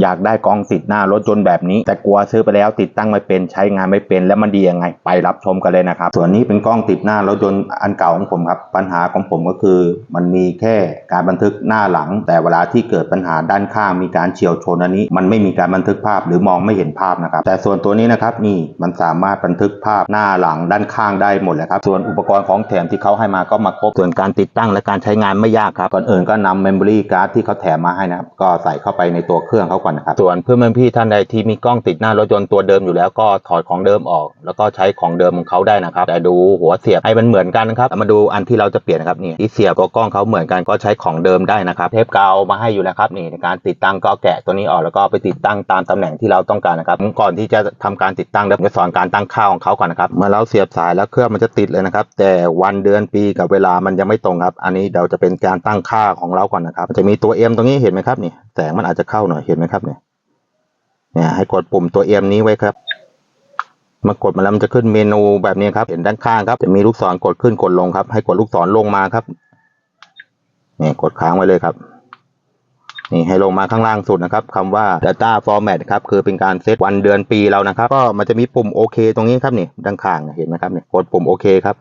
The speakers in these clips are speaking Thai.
อยากได้กล้องติดหน้ารถยนต์แบบนี้ แต่กลัวซื้อไปแล้วติดตั้งไม่เป็นใช้งานไม่เป็นแล้วมันดียังไง ไปรับชมกันเลยนะครับ ส่วนนี้เป็นกล้องติดหน้ารถยนต์อันเก่าของผมครับ ปัญหาของผมก็คือ มันมีแค่การบันทึกหน้าหลัง แต่เวลาที่เกิดปัญหาด้านข้างมีการเฉียวชนอันนี้ มันไม่มีการบันทึกภาพหรือมองไม่เห็นภาพนะครับ แต่ส่วนตัวนี้นะครับนี่มันสามารถบันทึกภาพหน้าหลังด้านข้างได้หมดเลยครับ ส่วนอุปกรณ์ของแถมที่เขาให้มาก็มาครบ ส่วนการติดตั้งและการใช้งานไม่ยากครับก่อนอื่นก็นำ memory card ที่เขาแถมมาให้นะครับก็ใส่เข้าไปในตัวเครื่องเขาก่อนนะครับส่วนเพื่อนๆพี่ท่านใดที่มีกล้องติดหน้ารถยนต์ตัวเดิมอยู่แล้วก็ถอดของเดิมออก แล้วก็ใช้ของเดิมของเขาได้นะครับแต่ดูหัวเสียบให้มันเหมือนกันนะครับมาดูอันที่เราจะเปลี่ยนครับนี่ที่เสียบตัวกล้องเขาเหมือนกันก็ใช้ของเดิมได้นะครับ เทปกาวมาให้อยู่แล้วครับนี่ในการติดตั้งก็แกะตัวนี้ออกแล้วก็ไปติดตั้งตามตำแหน่งที่เราต้องการนะครับก่อนที่จะทำการติดตั้งเดี๋ยวผมจะสอนการตั้งค่าของเขาก่อนนะครับเมื่อเราเสียบสายแล้วเครื่องมันจะติดเลยนะครับ แต่วันเดือนปีกับเวลามันยังไม่ตรงครับ อันนี้เดี๋ยวจะเป็นการตั้งค่าของเราก่อนนะครับจะมีตัว M ตรงนี้เห็นไหมครับนี่แสงมันอาจจะเข้าหน่อยเห็นไหมครับเนี่ยเนี่ยให้กดปุ่มตัว M นี้ไว้ครับมากดมาแล้วมันจะขึ้นเมนูแบบนี้ครับ เห็นด้านข้างครับ จะมีลูกศรกดขึ้นกดลงครับ ให้กดลูกศรลงมาครับนี่กดค้างไว้เลยครับ นี่ให้ลงมาข้างล่างสุดนะครับคำว่า data format ครับคือเป็นการเซตวันเดือนปีเรานะครับ ก็มันจะมีปุ่มโอเคตรงนี้ครับนี่ด้านข้างเห็นไหมครับนี่กดปุ่มโอเคครับ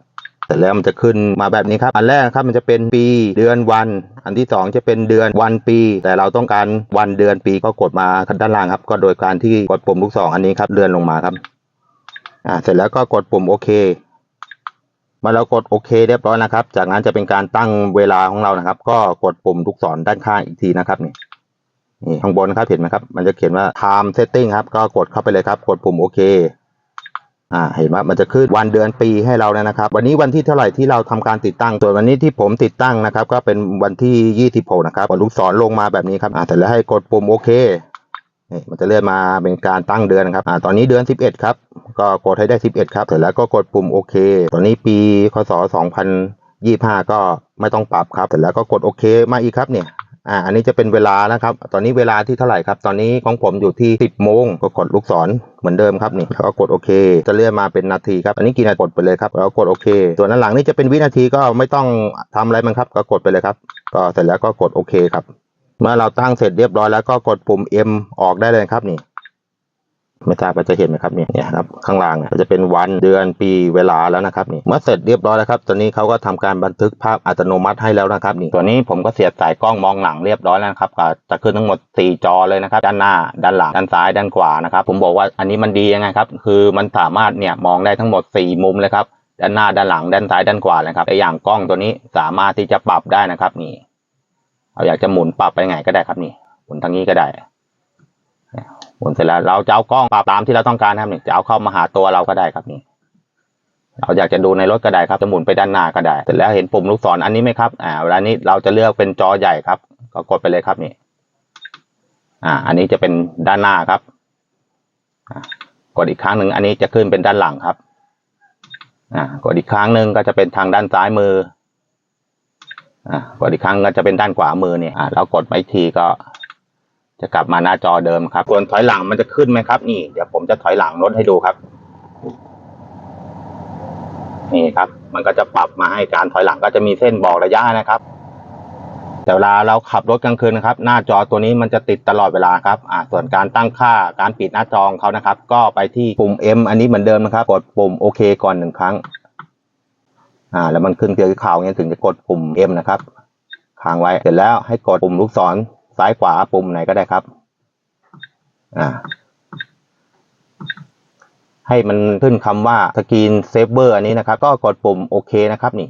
ร็จแล้วมันจะขึ้นมาแบบนี้ครับ อันแรกครับมันจะเป็นปีเดือนวัน อันที่สองจะเป็นเดือนวันปี แต่เราต้องการวันเดือนปีก็กดมาด้านล่างครับ ก็โดยการที่กดปุ่มลูกศรอันนี้ครับเลื่อนลงมาครับอ่าเสร็จแล้วก็กดปุ่มโอเคมื่อเรากดโอเคเรียบร้อยนะครับ จากนั้นจะเป็นการตั้งเวลาของเรานะครับ ก็กดปุ่มลูกศรด้านข้างอีกทีนะครับนี่นี่ข้างบนครับเห็นไหมครับ มันจะเขียนว่า time setting ครับ ก็กดเข้าไปเลยครับ กดปุ่มโอเค อ่าเห็นว่ามันจะขึ้นวันเดือนปีให้เราแล้วนะครับ วันนี้วันที่เท่าไหร่ที่เราทำการติดตั้งส่ววันนี้ที่ผมติดตั้งนะครับ ก็เป็นวันที่26นะครับลูกศรลงมาแบบนี้ครับอ่าเสร็จแล้วให้กดปุ่มโอเคนี่มันจะเลื่อนมาเป็นการตั้งเดือนนะครับอ่าตอนนี้เดือน 11 ครับ ก็กดให้ได้ 11 ครับเสร็จแล้วก็กดปุ่มโอเค ตอนนี้ปีคศ2025 ก็ไม่ต้องปรับครับเสร็จแล้วก็กดโอเคมาอีกครับเนี่ย อ่าอันนี้จะเป็นเวลานะครับ ตอนนี้เวลาที่เท่าไหร่ครับ ตอนนี้ของผมอยู่ที่ 10โมงก็กดลูกศรเหมือนเดิมครับนี่แล้วก็กดโอเค จะเลื่อนมาเป็นนาทีครับ อันนี้กี่นาทีกดไปเลยครับแล้วกดโอเค ส่วนด้านหลังนี่จะเป็นวินาทีก็ไม่ต้องทำอะไรมันครับ ก็กดไปเลยครับ ก็เสร็จแล้วก็กดโอเคครับ เมื่อเราตั้งเสร็จเรียบร้อยแล้วก็กดปุ่ม M ออกได้เลยครับนี่ ไม่ทราบว่าจะเห็นไหมครับเนี่ยนี่ครับข้างล่างอะจะเป็นวันเดือนปีเวลาแล้วนะครับนี่เมื่อเสร็จเรียบร้อยแล้วครับตอนนี้เขาก็ทำการบันทึกภาพอัตโนมัติให้แล้วนะครับนี่ตัวนี้ผมก็เสียบสายกล้องมองหลังเรียบร้อยแล้วครับก็จะขึ้นทั้งหมด 4 จอเลยนะครับด้านหน้า ด้านหลังด้านซ้ายด้านขวานะครับผมบอกว่าอันนี้มันดียังไงครับคือมันสามารถเนี่ยมองได้ทั้งหมด 4 มุมเลยครับด้านหน้าด้านหลังด้านซ้ายด้านขวานะครับแต่อย่างกล้องตัวนี้สามารถที่จะปรับได้นะครับนี่เราอยากจะหมุนปรับไปไงก็ได้ครับนี่หมุนทางนี้ก็ได้ หมุนเสร็จแล้วเราจะเอากล้องปรับตามที่เราต้องการครับนี่จะเอาเข้ามาหาตัวเราก็ได้ครับนี่เราอยากจะดูในรถก็ได้ครับจะหมุนไปด้านหน้าก็ได้เสร็จแล้วเห็นปุ่มลูกศรอันนี้ไหมครับอ่าเวลานี้เราจะเลือกเป็นจอใหญ่ครับ ก็กดไปเลยครับนี่ อ่า อันนี้จะเป็นด้านหน้าครับอ่ากดอีกครั้งหนึ่งอันนี้จะขึ้นเป็นด้านหลังครับอ่ากดอีกครั้งหนึ่งก็จะเป็นทางด้านซ้ายมืออ่ากดอีกครั้งก็จะเป็นด้านขวามือเนี่ยอ่าเรากดไปอีกทีก็ จะกลับมาหน้าจอเดิมครับส่วนถอยหลังมันจะขึ้นไหมครับ นี่เดี๋ยวผมจะถอยหลังรถให้ดูครับ นี่ครับ มันก็จะปรับมาให้การถอยหลังก็จะมีเส้นบอกระยะนะครับแต่เวลาเราขับรถกลางคืนนะครับ หน้าจอตัวนี้มันจะติดตลอดเวลาครับอ่าส่วนการตั้งค่าการปิดหน้าจอของเขานะครับ ก็ไปที่ปุ่ม M อันนี้เหมือนเดิมนะครับ กดปุ่มโอเคก่อนหนึ่งครั้ง อ่า แล้วมันขึ้นเกียร์ขาวเงี้ยถึงจะกดปุ่ม M นะครับค้างไว้เสร็จแล้วให้กดปุ่มลูกศร ซ้ายขวาปุ่มไหนก็ได้ครับ อ่า ให้มันขึ้นคำว่าสกรีนเซฟเวอร์อันนี้นะครับ ก็กดปุ่มโอเคนะครับนี่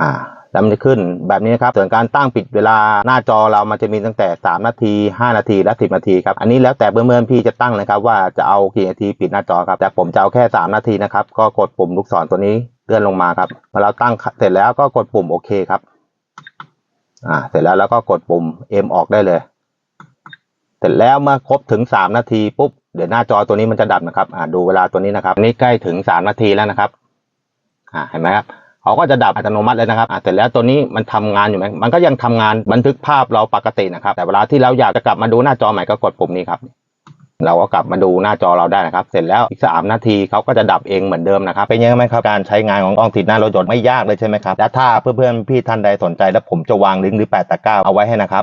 อ่าแล้วมันจะขึ้นแบบนี้นะครับ ส่วนการตั้งปิดเวลาหน้าจอเรามันจะมีตั้งแต่ 3 นาที 5 นาที และ 10 นาทีครับ อันนี้แล้วแต่เพื่อนๆพี่จะตั้งนะครับ ว่าจะเอากี่นาทีปิดหน้าจอครับ แต่ผมจะเอาแค่ 3 นาทีนะครับ ก็กดปุ่มลูกศรตัวนี้เลื่อนลงมาครับ พอเราตั้งเสร็จแล้วก็กดปุ่มโอเคครับ อ่าเสร็จแล้วเราก็กดปุ่ม M ออกได้เลย เสร็จแล้วเมื่อครบถึง 3 นาทีปุ๊บเดี๋ยวหน้าจอตัวนี้มันจะดับนะครับอ่าดูเวลาตัวนี้นะครับนี่ใกล้ถึง 3 นาทีแล้วนะครับอ่าเห็นไหมครับเขาก็จะดับอัตโนมัติเลยนะครับอ่าเสร็จแล้วตัวนี้มันทำงานอยู่ไหมมันก็ยังทำงานบันทึกภาพเราปกตินะครับ แต่เวลาที่เราอยากจะกลับมาดูหน้าจอใหม่ก็กดปุ่มนี้ครับ เราก็กลับมาดูหน้าจอเราได้นะครับ เสร็จแล้วอีกสามนาทีเขาก็จะดับเองเหมือนเดิมนะครับ เป็นยังไงครับ การใช้งานของกล้องติดหน้ารถยนต์ไม่ยากเลยใช่ไหมครับ และถ้าเพื่อนๆพี่ท่านใดสนใจ แล้วผมจะวางลิงก์หรือแปะตะกร้าเอาไว้ให้นะครับ